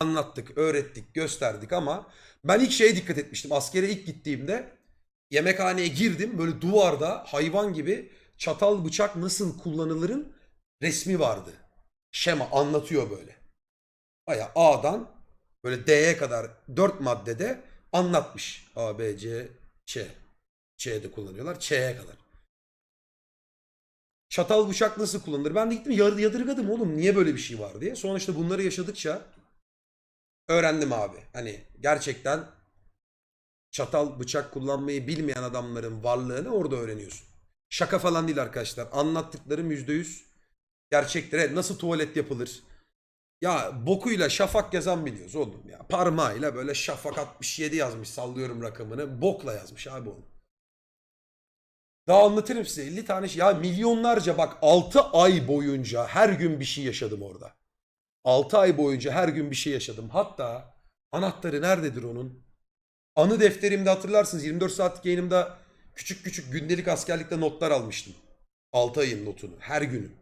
anlattık, öğrettik, gösterdik ama ben ilk şeye dikkat etmiştim. Askere ilk gittiğimde yemekhaneye girdim. Böyle duvarda hayvan gibi çatal bıçak nasıl kullanılırın resmi vardı. Şema anlatıyor böyle. Baya A'dan böyle D'ye kadar dört maddede anlatmış. A, B, C, Ç. Ç'de kullanıyorlar. Ç'ye kadar. Çatal bıçak nasıl kullanılır? Ben de gittim yadırgadım oğlum niye böyle bir şey var diye. Sonra işte bunları yaşadıkça öğrendim abi. Hani gerçekten çatal bıçak kullanmayı bilmeyen adamların varlığını orada öğreniyorsun. Şaka falan değil arkadaşlar. Anlattıklarım yüzde yüz gerçektir. Evet, nasıl tuvalet yapılır? Ya bokuyla şafak yazan biliyoruz oğlum ya. Parmağıyla böyle şafak 67 yazmış sallıyorum rakamını. Bokla yazmış abi onu. Daha anlatırım size 50 tane şey. Ya milyonlarca bak 6 ay boyunca her gün bir şey yaşadım orada. 6 ay boyunca her gün bir şey yaşadım. Hatta anahtarı nerededir onun? Anı defterimde hatırlarsınız 24 saatlik yayınımda küçük küçük gündelik askerlikte notlar almıştım. 6 ayın notunu her günün.